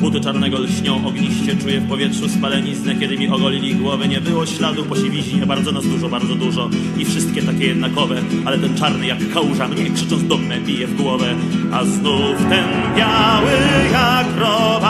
Buty czarnego lśnią ogniście, czuję w powietrzu spaleniznę Kiedy mi ogolili głowy, nie było śladu po siwiźnie Bardzo nas dużo, bardzo dużo. I wszystkie takie jednakowe Ale ten czarny jak kałuża mnie krzycząc dumę bije w głowę. A znów ten biały jak robaki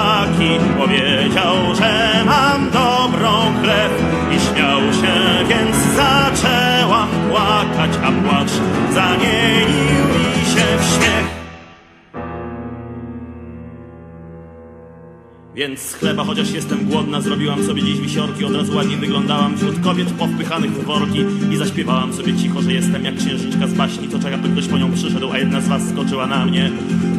Więc chleba, chociaż jestem głodna, zrobiłam sobie dziś wisiorki, od razu ładnie wyglądałam wśród kobiet powpychanych w worki i zaśpiewałam sobie cicho, że jestem jak księżniczka z baśni, co czeka, by ktoś po nią przyszedł, a jedna z was skoczyła na mnie.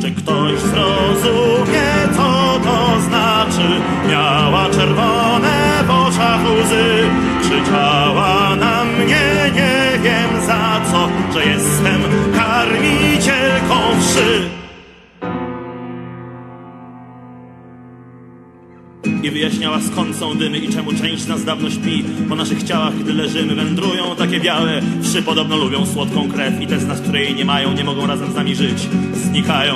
Czy ktoś zrozumie, co to znaczy? Miała czerwone w oczach łzy, krzyczała na mnie, nie wiem za co, że jestem I wyjaśniała skąd są dymy i czemu część nas dawno śpi. Po naszych ciałach, gdy leżymy, wędrują takie białe. Wszy podobno lubią słodką krew I te z nas, które jej nie mają, nie mogą razem z nami żyć. Znikają.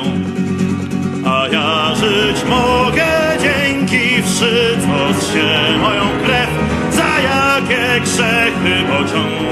A ja żyć mogę dzięki wszy, co się moją krew Za jakie grzechy pociągnął